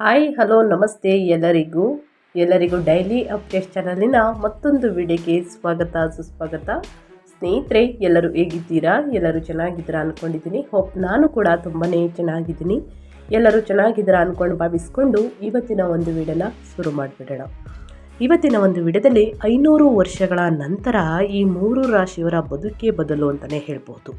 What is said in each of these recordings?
Hi, hello, ನಮಸ್ತೆ ಎಲ್ಲರಿಗೂ. ಎಲ್ಲರಿಗೂ ಡೈಲಿ ಅಪ್ಡೇಟ್ ಚಾನಲಿನ ಮತ್ತೊಂದು ವಿಡಿಯೋಗೆ ಸ್ವಾಗತ, ಸುಸ್ವಾಗತ. ಸ್ನೇಹಿತರೆ, ಎಲ್ಲರೂ ಹೇಗಿದ್ದೀರಾ? ಎಲ್ಲರೂ ಚೆನ್ನಾಗಿದ್ದೀರಾ ಅಂದ್ಕೊಂಡಿದ್ದೀನಿ ಹೋಪ್ ನಾನು ಕೂಡ ತುಂಬಾ ಚೆನ್ನಾಗಿದ್ದೀನಿ. ಎಲ್ಲರೂ ಚೆನ್ನಾಗಿದ್ದೀರಾ ಅಂದ್ಕೊಂಡು ಭಾವಿಸ್ಕೊಂಡು ಇವತ್ತಿನ ಒಂದು ವಿಡಿಯೋನ ಶುರು ಮಾಡಿಬಿಡೋಣ. ಇವತ್ತಿನ ಒಂದು ವಿಡಿಯೋದಲ್ಲಿ ಐನೂರು ವರ್ಷಗಳ ನಂತರ ಈ ಮೂರು ರಾಶಿಯವರ ಬದುಕೇ ಬದಲು ಅಂತಲೇ ಹೇಳ್ಬೋದು.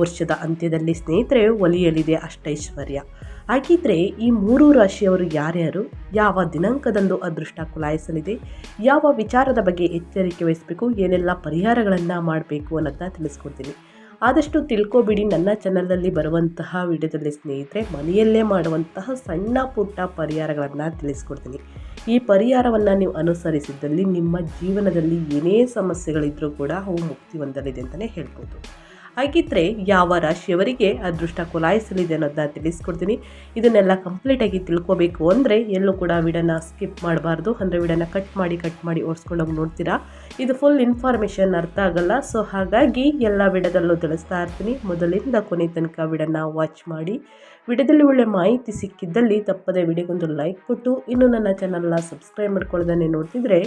ವರ್ಷದ ಅಂತ್ಯದಲ್ಲಿ ಸ್ನೇಹಿತರೆ, ಒಲಿಯಲಿದೆ ಅಷ್ಟೈಶ್ವರ್ಯ. ಹಾಗಿದ್ರೆ ಈ ಮೂರು ರಾಶಿಯವರು ಯಾರ್ಯಾರು? ಯಾವ ದಿನಾಂಕದಂದು ಅದೃಷ್ಟ ಕುಲಾಯಿಸಲಿದೆ? ಯಾವ ವಿಚಾರದ ಬಗ್ಗೆ ಎಚ್ಚರಿಕೆ ವಹಿಸಬೇಕು? ಏನೆಲ್ಲ ಪರಿಹಾರಗಳನ್ನು ಮಾಡಬೇಕು ಅನ್ನೋದನ್ನ ತಿಳಿಸ್ಕೊಡ್ತೀನಿ. ಆದಷ್ಟು ತಿಳ್ಕೊಬಿಡಿ, ನನ್ನ ಚಾನಲಲ್ಲಿ ಬರುವಂತಹ ವಿಡಿಯೋದಲ್ಲಿ ಸ್ನೇಹಿತರೆ, ಮನೆಯಲ್ಲೇ ಮಾಡುವಂತಹ ಸಣ್ಣ ಪುಟ್ಟ ಪರಿಹಾರಗಳನ್ನು ತಿಳಿಸ್ಕೊಡ್ತೀನಿ. ಈ ಪರಿಹಾರವನ್ನು ನೀವು ಅನುಸರಿಸಿದ್ದಲ್ಲಿ ನಿಮ್ಮ ಜೀವನದಲ್ಲಿ ಏನೇ ಸಮಸ್ಯೆಗಳಿದ್ದರೂ ಕೂಡ ಅವು ಮುಕ್ತಿ ಹೊಂದಲಿದೆ ಅಂತಲೇ ಹೇಳ್ಬೋದು. ಹಾಗಿದ್ರೆ ಯಾವ ರಾಶಿಯವರಿಗೆ ಅದೃಷ್ಟ ಕೊಲಾಯಿಸಲಿದೆ ಅನ್ನೋದನ್ನ ತಿಳಿಸ್ಕೊಡ್ತೀನಿ. ಇದನ್ನೆಲ್ಲ ಕಂಪ್ಲೀಟಾಗಿ ತಿಳ್ಕೊಬೇಕು ಅಂದರೆ ಎಲ್ಲೂ ಕೂಡ ವಿಡನ್ನ ಸ್ಕಿಪ್ ಮಾಡಬಾರ್ದು. ಅಂದರೆ ವಿಡನ್ನ ಕಟ್ ಮಾಡಿ ಕಟ್ ಮಾಡಿ ಓಡಿಸ್ಕೊಂಡೋಗಿ ನೋಡ್ತೀರಾ? ಇದು ಫುಲ್ ಇನ್ಫಾರ್ಮೇಷನ್ ಅರ್ಥ ಆಗಲ್ಲ. ಸೊ ಹಾಗಾಗಿ ಎಲ್ಲ ವಿಡದಲ್ಲೂ ತಿಳಿಸ್ತಾ ಇರ್ತೀನಿ. ಮೊದಲಿಂದ ಕೊನೆ ತನಕ ವಿಡನ್ನ ವಾಚ್ ಮಾಡಿ. ವಿಡಿಯೋದಲ್ಲಿ ಒಳ್ಳೆ ಮಾಹಿತಿ ಸಿಕ್ಕಿದ್ದಲ್ಲಿ ತಪ್ಪದೆ ವಿಡಿಯೋಗೊಂದು ಲೈಕ್ ಕೊಟ್ಟು, ಇನ್ನು ನನ್ನ ಚಾನಲ್ನ ಸಬ್ಸ್ಕ್ರೈಬ್ ಮಾಡ್ಕೊಳ್ಳೋದನ್ನೇ ನೋಡ್ತಿದ್ರೆ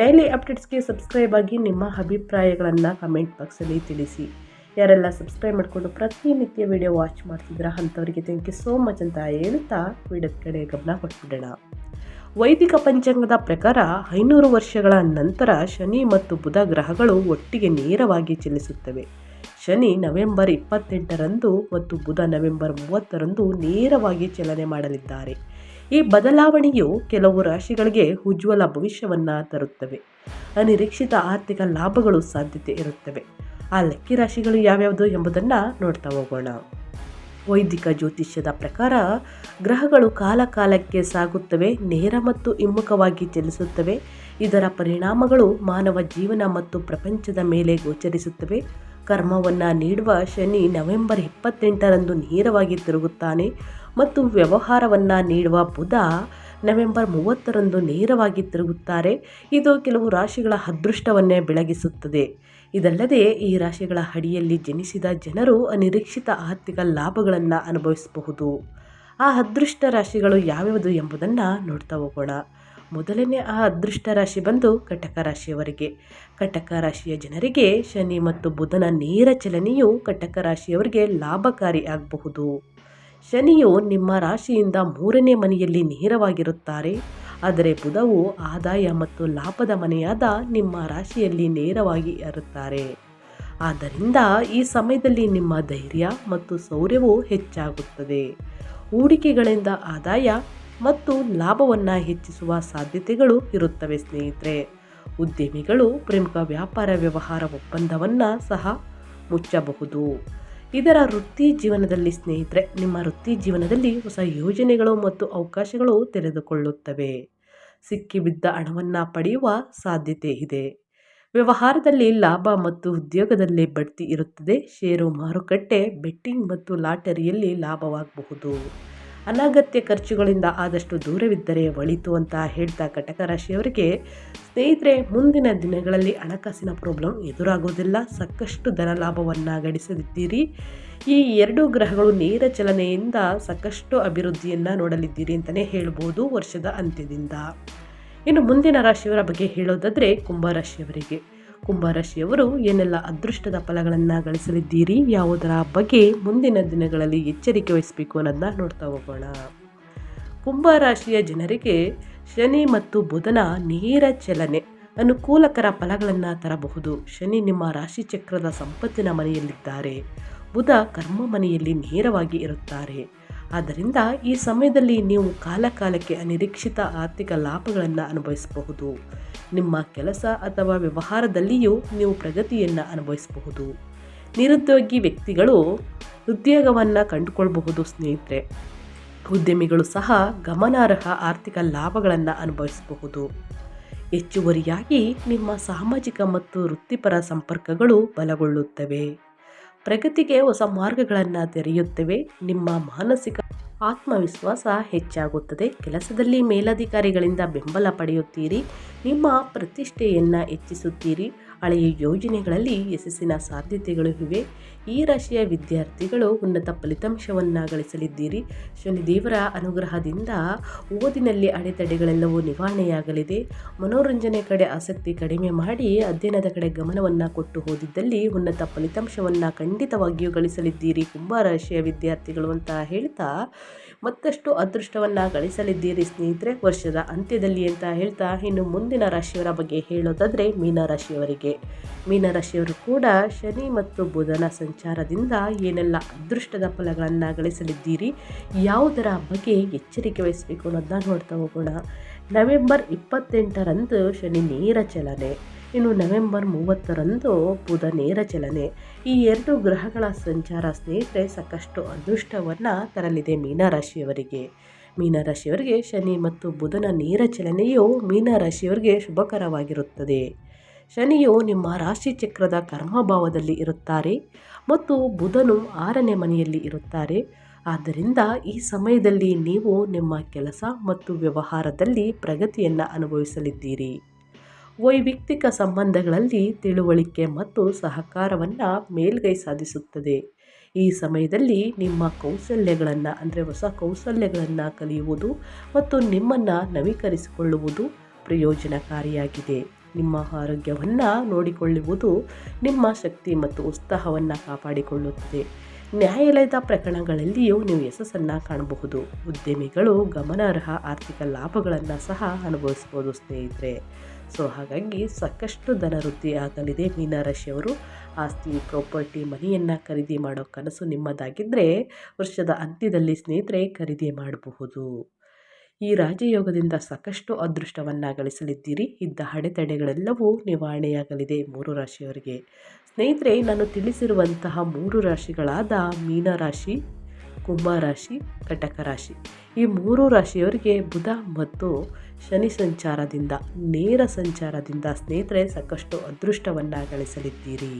ಡೈಲಿ ಅಪ್ಡೇಟ್ಸ್ಗೆ ಸಬ್ಸ್ಕ್ರೈಬ್ ಆಗಿ ನಿಮ್ಮ ಅಭಿಪ್ರಾಯಗಳನ್ನು ಕಮೆಂಟ್ ಬಾಕ್ಸಲ್ಲಿ ತಿಳಿಸಿ. ಯಾರೆಲ್ಲ ಸಬ್ಸ್ಕ್ರೈಬ್ ಮಾಡಿಕೊಂಡು ಪ್ರತಿನಿತ್ಯ ವಿಡಿಯೋ ವಾಚ್ ಮಾಡ್ತಿದ್ರ ಅಂಥವರಿಗೆ ಥ್ಯಾಂಕ್ ಯು ಸೋ ಮಚ್ ಅಂತ ಹೇಳ್ತಾ ವಿಡಿಯೋದ ಕಡೆ ಗಮನ ಕೊಟ್ಬಿಡೋಣ. ವೈದಿಕ ಪಂಚಾಂಗದ ಪ್ರಕಾರ ಐನೂರು ವರ್ಷಗಳ ನಂತರ ಶನಿ ಮತ್ತು ಬುಧ ಗ್ರಹಗಳು ಒಟ್ಟಿಗೆ ನೇರವಾಗಿ ಚಲಿಸುತ್ತವೆ. ಶನಿ ನವೆಂಬರ್ ಇಪ್ಪತ್ತೆಂಟರಂದು ಮತ್ತು ಬುಧ ನವೆಂಬರ್ ಮೂವತ್ತರಂದು ನೇರವಾಗಿ ಚಲನೆ ಮಾಡಲಿದ್ದಾರೆ. ಈ ಬದಲಾವಣೆಯು ಕೆಲವು ರಾಶಿಗಳಿಗೆ ಉಜ್ವಲ ಭವಿಷ್ಯವನ್ನು ತರುತ್ತವೆ. ಅನಿರೀಕ್ಷಿತ ಆರ್ಥಿಕ ಲಾಭಗಳು ಸಾಧ್ಯತೆ ಇರುತ್ತವೆ. ಆ ಲೆಕ್ಕಿ ರಾಶಿಗಳು ಯಾವ್ಯಾವುದು ಎಂಬುದನ್ನು ನೋಡ್ತಾ ಹೋಗೋಣ. ವೈದಿಕ ಜ್ಯೋತಿಷ್ಯದ ಪ್ರಕಾರ ಗ್ರಹಗಳು ಕಾಲ ಕಾಲಕ್ಕೆ ಸಾಗುತ್ತವೆ, ನೇರ ಮತ್ತು ಹಿಮ್ಮುಖವಾಗಿ ಚಲಿಸುತ್ತವೆ. ಇದರ ಪರಿಣಾಮಗಳು ಮಾನವ ಜೀವನ ಮತ್ತು ಪ್ರಪಂಚದ ಮೇಲೆ ಗೋಚರಿಸುತ್ತವೆ. ಕರ್ಮವನ್ನು ನೀಡುವ ಶನಿ ನವೆಂಬರ್ ಇಪ್ಪತ್ತೆಂಟರಂದು ನೇರವಾಗಿ ತಿರುಗುತ್ತಾನೆ ಮತ್ತು ವ್ಯವಹಾರವನ್ನು ನೀಡುವ ಬುಧ ನವೆಂಬರ್ ಮೂವತ್ತರಂದು ನೇರವಾಗಿ ತಿರುಗುತ್ತಾರೆ. ಇದು ಕೆಲವು ರಾಶಿಗಳ ಅದೃಷ್ಟವನ್ನೇ ಬೆಳಗಿಸುತ್ತದೆ. ಇದಲ್ಲದೆ ಈ ರಾಶಿಗಳ ಅಡಿಯಲ್ಲಿ ಜನಿಸಿದ ಜನರು ಅನಿರೀಕ್ಷಿತ ಆರ್ಥಿಕ ಲಾಭಗಳನ್ನು ಅನುಭವಿಸಬಹುದು. ಆ ಅದೃಷ್ಟ ರಾಶಿಗಳು ಯಾವ್ಯಾವುದು ಎಂಬುದನ್ನು ನೋಡ್ತಾ ಹೋಗೋಣ. ಮೊದಲನೇ ಆ ಅದೃಷ್ಟ ರಾಶಿ ಬಂದು ಕಟಕ ರಾಶಿಯವರಿಗೆ. ಕಟಕ ರಾಶಿಯ ಜನರಿಗೆ ಶನಿ ಮತ್ತು ಬುಧನ ನೇರ ಚಲನೆಯು ಕಟಕ ರಾಶಿಯವರಿಗೆ ಲಾಭಕಾರಿ ಆಗಬಹುದು. ಶನಿಯು ನಿಮ್ಮ ರಾಶಿಯಿಂದ ಮೂರನೇ ಮನೆಯಲ್ಲಿ ನೇರವಾಗಿರುತ್ತಾರೆ. ಆದರೆ ಬುಧವು ಆದಾಯ ಮತ್ತು ಲಾಭದ ಮನೆಯಾದ ನಿಮ್ಮ ರಾಶಿಯಲ್ಲಿ ನೇರವಾಗಿ ಇರುತ್ತಾರೆ ಆದ್ದರಿಂದ ಈ ಸಮಯದಲ್ಲಿ ನಿಮ್ಮ ಧೈರ್ಯ ಮತ್ತು ಶೌರ್ಯವು ಹೆಚ್ಚಾಗುತ್ತದೆ. ಹೂಡಿಕೆಗಳಿಂದ ಆದಾಯ ಮತ್ತು ಲಾಭವನ್ನು ಹೆಚ್ಚಿಸುವ ಸಾಧ್ಯತೆಗಳು ಇರುತ್ತವೆ ಸ್ನೇಹಿತರೆ. ಉದ್ಯಮಿಗಳು ಪ್ರಮುಖ ವ್ಯಾಪಾರ ವ್ಯವಹಾರ ಒಪ್ಪಂದವನ್ನು ಸಹ ಮುಚ್ಚಬಹುದು. ಇದರ ವೃತ್ತಿ ಜೀವನದಲ್ಲಿ ಸ್ನೇಹಿತರೆ, ನಿಮ್ಮ ವೃತ್ತಿ ಜೀವನದಲ್ಲಿ ಹೊಸ ಯೋಜನೆಗಳು ಮತ್ತು ಅವಕಾಶಗಳು ತೆರೆದುಕೊಳ್ಳುತ್ತವೆ. ಸಿಕ್ಕಿಬಿದ್ದ ಹಣವನ್ನು ಪಡೆಯುವ ಸಾಧ್ಯತೆ ಇದೆ. ವ್ಯವಹಾರದಲ್ಲಿ ಲಾಭ ಮತ್ತು ಉದ್ಯೋಗದಲ್ಲಿ ಬಡ್ತಿ ಇರುತ್ತದೆ. ಷೇರು ಮಾರುಕಟ್ಟೆ, ಬೆಟ್ಟಿಂಗ್ ಮತ್ತು ಲಾಟರಿಯಲ್ಲಿ ಲಾಭವಾಗಬಹುದು. ಅನಗತ್ಯ ಖರ್ಚುಗಳಿಂದ ಆದಷ್ಟು ದೂರವಿದ್ದರೆ ಒಳಿತು ಅಂತ ಹೇಳ್ತಾ ಕಟಕ ರಾಶಿಯವರಿಗೆ, ಸ್ನೇಹಿತರೆ, ಮುಂದಿನ ದಿನಗಳಲ್ಲಿ ಹಣಕಾಸಿನ ಪ್ರಾಬ್ಲಮ್ ಎದುರಾಗೋದಿಲ್ಲ. ಸಾಕಷ್ಟು ಧನ ಲಾಭವನ್ನು ಗಳಿಸಲಿದ್ದೀರಿ ಈ ಎರಡು ಗ್ರಹಗಳು ನೇರ ಚಲನೆಯಿಂದ ಸಾಕಷ್ಟು ಅಭಿವೃದ್ಧಿಯನ್ನು ನೋಡಲಿದ್ದೀರಿ ಅಂತಲೇ ಹೇಳ್ಬೋದು ವರ್ಷದ ಅಂತ್ಯದಿಂದ. ಇನ್ನು ಮುಂದಿನ ರಾಶಿಯವರ ಬಗ್ಗೆ ಹೇಳೋದಾದರೆ ಕುಂಭರಾಶಿಯವರಿಗೆ ಕುಂಭರಾಶಿಯವರು ಏನೆಲ್ಲ ಅದೃಷ್ಟದ ಫಲಗಳನ್ನು ಗಳಿಸಲಿದ್ದೀರಿ, ಯಾವುದರ ಬಗ್ಗೆ ಮುಂದಿನ ದಿನಗಳಲ್ಲಿ ಎಚ್ಚರಿಕೆ ವಹಿಸಬೇಕು ಅನ್ನೋದನ್ನ ನೋಡ್ತಾ ಹೋಗೋಣ. ಕುಂಭರಾಶಿಯ ಜನರಿಗೆ ಶನಿ ಮತ್ತು ಬುಧನ ನೇರ ಚಲನೆ, ಅನುಕೂಲಕರ ಫಲಗಳನ್ನು ತರಬಹುದು. ಶನಿ ನಿಮ್ಮ ರಾಶಿ ಚಕ್ರದ ಸಂಪತ್ತಿನ ಮನೆಯಲ್ಲಿದ್ದಾರೆ. ಬುಧ ಕರ್ಮ ಮನೆಯಲ್ಲಿ ನೇರವಾಗಿ ಇರುತ್ತಾರೆ. ಆದ್ದರಿಂದ ಈ ಸಮಯದಲ್ಲಿ ನೀವು ಕಾಲಕಾಲಕ್ಕೆ ಅನಿರೀಕ್ಷಿತ ಆರ್ಥಿಕ ಲಾಭಗಳನ್ನು ಅನುಭವಿಸಬಹುದು. ನಿಮ್ಮ ಕೆಲಸ ಅಥವಾ ವ್ಯವಹಾರದಲ್ಲಿಯೂ ನೀವು ಪ್ರಗತಿಯನ್ನು ಅನುಭವಿಸಬಹುದು. ನಿರುದ್ಯೋಗಿ ವ್ಯಕ್ತಿಗಳು ಉದ್ಯೋಗವನ್ನು ಕಂಡುಕೊಳ್ಳಬಹುದು ಸ್ನೇಹಿತರೆ. ಉದ್ಯಮಿಗಳು ಸಹ ಗಮನಾರ್ಹ ಆರ್ಥಿಕ ಲಾಭಗಳನ್ನು ಅನುಭವಿಸಬಹುದು. ಹೆಚ್ಚುವರಿಯಾಗಿ ನಿಮ್ಮ ಸಾಮಾಜಿಕ ಮತ್ತು ವೃತ್ತಿಪರ ಸಂಪರ್ಕಗಳು ಬಲಗೊಳ್ಳುತ್ತವೆ. ಪ್ರಗತಿಗೆ ಹೊಸ ಮಾರ್ಗಗಳನ್ನು ತೆರೆಯುತ್ತವೆ. ನಿಮ್ಮ ಮಾನಸಿಕ ಆತ್ಮವಿಶ್ವಾಸ ಹೆಚ್ಚಾಗುತ್ತದೆ. ಕೆಲಸದಲ್ಲಿ ಮೇಲಧಿಕಾರಿಗಳಿಂದ ಬೆಂಬಲ ಪಡೆಯುತ್ತೀರಿ. ನಿಮ್ಮ ಪ್ರತಿಷ್ಠೆಯನ್ನು ಹೆಚ್ಚಿಸುತ್ತೀರಿ. ಹಳೆಯ ಯೋಜನೆಗಳಲ್ಲಿ ಯಶಸ್ಸಿನ ಸಾಧ್ಯತೆಗಳು ಇವೆ. ಈ ರಾಶಿಯ ವಿದ್ಯಾರ್ಥಿಗಳು ಉನ್ನತ ಫಲಿತಾಂಶವನ್ನು ಗಳಿಸಲಿದ್ದೀರಿ ಶನಿದೇವರ ಅನುಗ್ರಹದಿಂದ ಓದಿನಲ್ಲಿ ಅಡೆತಡೆಗಳೆಲ್ಲವೂ ನಿವಾರಣೆಯಾಗಲಿದೆ. ಮನೋರಂಜನೆ ಕಡೆ ಆಸಕ್ತಿ ಕಡಿಮೆ ಮಾಡಿ ಅಧ್ಯಯನದ ಕಡೆ ಗಮನವನ್ನು ಕೊಟ್ಟು ಹೋದಿದ್ದಲ್ಲಿ ಉನ್ನತ ಫಲಿತಾಂಶವನ್ನು ಖಂಡಿತವಾಗಿಯೂ ಗಳಿಸಲಿದ್ದೀರಿ. ಕುಂಭರಾಶಿಯ ವಿದ್ಯಾರ್ಥಿಗಳು ಅಂತ ಹೇಳ್ತಾ, ಮತ್ತಷ್ಟು ಅದೃಷ್ಟವನ್ನು ಗಳಿಸಲಿದ್ದೀರಿ ಸ್ನೇಹಿತರೆ. ವರ್ಷದ ಅಂತ್ಯದಲ್ಲಿ ಅಂತ ಹೇಳ್ತಾ, ಇನ್ನು ಮುಂದಿನ ರಾಶಿಯವರ ಬಗ್ಗೆ ಹೇಳೋದಾದರೆ ಮೀನರಾಶಿಯವರಿಗೆ. ಮೀನರಾಶಿಯವರು ಕೂಡ ಶನಿ ಮತ್ತು ಬುಧನ ಸಂಚಾರದಿಂದ ಏನೆಲ್ಲ ಅದೃಷ್ಟದ ಫಲಗಳನ್ನು ಗಳಿಸಲಿದ್ದೀರಿ? ಯಾವುದರ ಬಗ್ಗೆ ಎಚ್ಚರಿಕೆ ವಹಿಸಬೇಕು ಅನ್ನೋದನ್ನ ನೋಡ್ತಾ ಹೋಗೋಣ. ನವೆಂಬರ್ ಇಪ್ಪತ್ತೆಂಟರಂದು ಶನಿ ನೇರ ಚಲನೆ. ಇನ್ನು ನವೆಂಬರ್ ಮೂವತ್ತರಂದು ಬುಧ ನೇರ ಚಲನೆ. ಈ ಎರಡು ಗ್ರಹಗಳ ಸಂಚಾರ ಸ್ನೇಹಿತರೆ, ಸಾಕಷ್ಟು ಅದೃಷ್ಟವನ್ನು ತರಲಿದೆ ಮೀನರಾಶಿಯವರಿಗೆ. ಮೀನರಾಶಿಯವರಿಗೆ ಶನಿ ಮತ್ತು ಬುಧನ ನೇರ ಚಲನೆಯು ಮೀನರಾಶಿಯವರಿಗೆ ಶುಭಕರವಾಗಿರುತ್ತದೆ. ಶನಿಯು ನಿಮ್ಮ ರಾಶಿ ಚಕ್ರದ ಕರ್ಮಭಾವದಲ್ಲಿ ಇರುತ್ತಾರೆ ಮತ್ತು ಬುಧನು ಆರನೇ ಮನೆಯಲ್ಲಿ ಇರುತ್ತಾರೆ. ಆದ್ದರಿಂದ ಈ ಸಮಯದಲ್ಲಿ ನೀವು ನಿಮ್ಮ ಕೆಲಸ ಮತ್ತು ವ್ಯವಹಾರದಲ್ಲಿ ಪ್ರಗತಿಯನ್ನು ಅನುಭವಿಸಲಿದ್ದೀರಿ. ವೈಯಕ್ತಿಕ ಸಂಬಂಧಗಳಲ್ಲಿ ತಿಳುವಳಿಕೆ ಮತ್ತು ಸಹಕಾರವನ್ನು ಮೇಲ್ಗೈ ಸಾಧಿಸುತ್ತದೆ. ಈ ಸಮಯದಲ್ಲಿ ನಿಮ್ಮ ಕೌಶಲ್ಯಗಳನ್ನು, ಅಂದರೆ ಹೊಸ ಕೌಶಲ್ಯಗಳನ್ನು ಕಲಿಯುವುದು ಮತ್ತು ನಿಮ್ಮನ್ನು ನವೀಕರಿಸಿಕೊಳ್ಳುವುದು ಪ್ರಯೋಜನಕಾರಿಯಾಗಿದೆ. ನಿಮ್ಮ ಆರೋಗ್ಯವನ್ನು ನೋಡಿಕೊಳ್ಳುವುದು ನಿಮ್ಮ ಶಕ್ತಿ ಮತ್ತು ಉತ್ಸಾಹವನ್ನು ಕಾಪಾಡಿಕೊಳ್ಳುತ್ತದೆ. ನ್ಯಾಯಾಲಯದ ಪ್ರಕರಣಗಳಲ್ಲಿಯೂ ನೀವು ಯಶಸ್ಸನ್ನು ಕಾಣಬಹುದು. ಉದ್ಯಮಿಗಳು ಗಮನಾರ್ಹ ಆರ್ಥಿಕ ಲಾಭಗಳನ್ನು ಸಹ ಅನುಭವಿಸ್ಬೋದು ಸ್ನೇಹಿತರೆ. ಸೊ, ಹಾಗಾಗಿ ಸಾಕಷ್ಟು ಧನ ವೃದ್ಧಿ ಆಗಲಿದೆ ಮೀನರಾಶಿಯವರು ಆಸ್ತಿ, ಪ್ರಾಪರ್ಟಿ, ಮನೆಯನ್ನು ಖರೀದಿ ಮಾಡೋ ಕನಸು ನಿಮ್ಮದಾಗಿದ್ದರೆ ವರ್ಷದ ಅಂತ್ಯದಲ್ಲಿ ಸ್ನೇಹಿತರೆ ಖರೀದಿ ಮಾಡಬಹುದು. ಈ ರಾಜಯೋಗದಿಂದ ಸಾಕಷ್ಟು ಅದೃಷ್ಟವನ್ನು ಗಳಿಸಲಿದ್ದೀರಿ ಇದ್ದ ಅಡೆತಡೆಗಳೆಲ್ಲವೂ ನಿವಾರಣೆಯಾಗಲಿದೆ ಮೂರು ರಾಶಿಯವರಿಗೆ. ಸ್ನೇಹಿತರೆ, ನಾನು ತಿಳಿಸಿರುವಂತಹ ಮೂರು ರಾಶಿಗಳಾದ ಮೀನರಾಶಿ, ಕುಂಭರಾಶಿ ಕಟಕ ರಾಶಿ ಈ ಮೂರು ರಾಶಿಯವರಿಗೆ ಬುಧ ಮತ್ತು ಶನಿ ಸಂಚಾರದಿಂದ, ನೇರ ಸಂಚಾರದಿಂದ ಸ್ನೇಹಿತರೆ ಸಾಕಷ್ಟು ಅದೃಷ್ಟವನ್ನು ಗಳಿಸಲಿದ್ದೀರಿ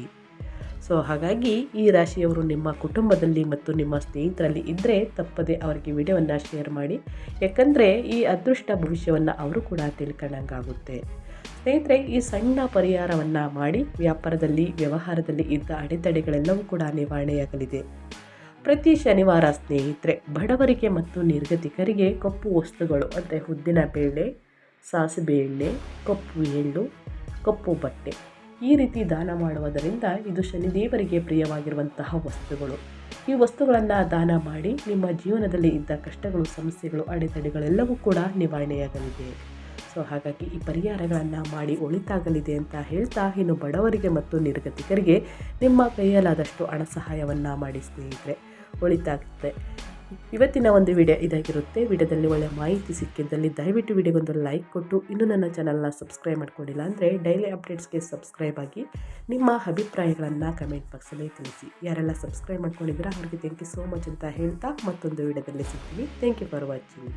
ಸೊ ಹಾಗಾಗಿ ಈ ರಾಶಿಯವರು ನಿಮ್ಮ ಕುಟುಂಬದಲ್ಲಿ ಮತ್ತು ನಿಮ್ಮ ಸ್ನೇಹಿತರಲ್ಲಿ ಇದ್ದರೆ ತಪ್ಪದೆ ಅವರಿಗೆ ವಿಡಿಯೋವನ್ನು ಶೇರ್ ಮಾಡಿ. ಯಾಕಂದರೆ ಈ ಅದೃಷ್ಟ ಭವಿಷ್ಯವನ್ನು ಅವರು ಕೂಡ ತಿಳ್ಕೊಂಡಂಗಾಗುತ್ತೆ. ಸ್ನೇಹಿತರೆ, ಈ ಸಣ್ಣ ಪರಿಹಾರವನ್ನು ಮಾಡಿ ವ್ಯಾಪಾರದಲ್ಲಿ, ವ್ಯವಹಾರದಲ್ಲಿ ಇದ್ದ ಅಡೆತಡೆಗಳೆಲ್ಲವೂ ಕೂಡ ನಿವಾರಣೆಯಾಗಲಿದೆ. ಪ್ರತಿ ಶನಿವಾರ ಸ್ನೇಹಿತರೆ, ಬಡವರಿಗೆ ಮತ್ತು ನಿರ್ಗತಿಕರಿಗೆ ಕಪ್ಪು ವಸ್ತುಗಳು ಅಂದರೆ ಉದ್ದಿನ ಬೇಳೆ, ಸಾಸಿವೆ ಎಣ್ಣೆ, ಕಪ್ಪು ಎಳ್ಳು, ಕಪ್ಪು ಬಟ್ಟೆ ಈ ರೀತಿ ದಾನ ಮಾಡುವುದರಿಂದ ಇದು ಶನಿದೇವರಿಗೆ ಪ್ರಿಯವಾಗಿರುವಂತಹ ವಸ್ತುಗಳು. ಈ ವಸ್ತುಗಳನ್ನು ದಾನ ಮಾಡಿ ನಿಮ್ಮ ಜೀವನದಲ್ಲಿ ಇದ್ದ ಕಷ್ಟಗಳು, ಸಮಸ್ಯೆಗಳು, ಅಡೆತಡೆಗಳೆಲ್ಲವೂ ಕೂಡ ನಿವಾರಣೆಯಾಗಲಿದೆ. ಸೊ, ಹಾಗಾಗಿ ಈ ಪರಿಹಾರಗಳನ್ನು ಮಾಡಿ ಒಳಿತಾಗಲಿದೆ ಅಂತ ಹೇಳ್ತಾ ಇನ್ನು ಬಡವರಿಗೆ ಮತ್ತು ನಿರ್ಗತಿಕರಿಗೆ ನಿಮ್ಮ ಕೈಯಲ್ಲಾದಷ್ಟು ಹಣ ಸಹಾಯವನ್ನು ಮಾಡಿ ಸ್ನೇಹಿತರೆ, ಒಳಿತಾಗುತ್ತೆ. ಇವತ್ತಿನ ಒಂದು ವಿಡಿಯೋ ಇದಾಗಿರುತ್ತೆ. ವಿಡಿಯೋದಲ್ಲಿ ಒಳ್ಳೆಯ ಮಾಹಿತಿ ಸಿಕ್ಕಿದ್ದಲ್ಲಿ ದಯವಿಟ್ಟು ವಿಡಿಯೋಗೊಂದು ಲೈಕ್ ಕೊಟ್ಟು. ಇನ್ನೂ ನನ್ನ ಚಾನಲ್ನ ಸಬ್ಸ್ಕ್ರೈಬ್ ಮಾಡ್ಕೊಂಡಿಲ್ಲ ಅಂದರೆ ಡೈಲಿ ಅಪ್ಡೇಟ್ಸ್ಗೆ ಸಬ್ಸ್ಕ್ರೈಬ್ ಆಗಿ ನಿಮ್ಮ ಅಭಿಪ್ರಾಯಗಳನ್ನು ಕಮೆಂಟ್ ಬಾಕ್ಸಲ್ಲಿ ತಿಳಿಸಿ. ಯಾರೆಲ್ಲ ಸಬ್ಸ್ಕ್ರೈಬ್ ಮಾಡ್ಕೊಂಡಿದ್ದೀರಾ ಅವ್ರಿಗೆ ಥ್ಯಾಂಕ್ ಯು ಸೋ ಮಚ್ ಅಂತ ಹೇಳ್ತಾ ಮತ್ತೊಂದು ವಿಡಿಯೋದಲ್ಲಿ ಸಿಗ್ತೀನಿ. Thank you for watching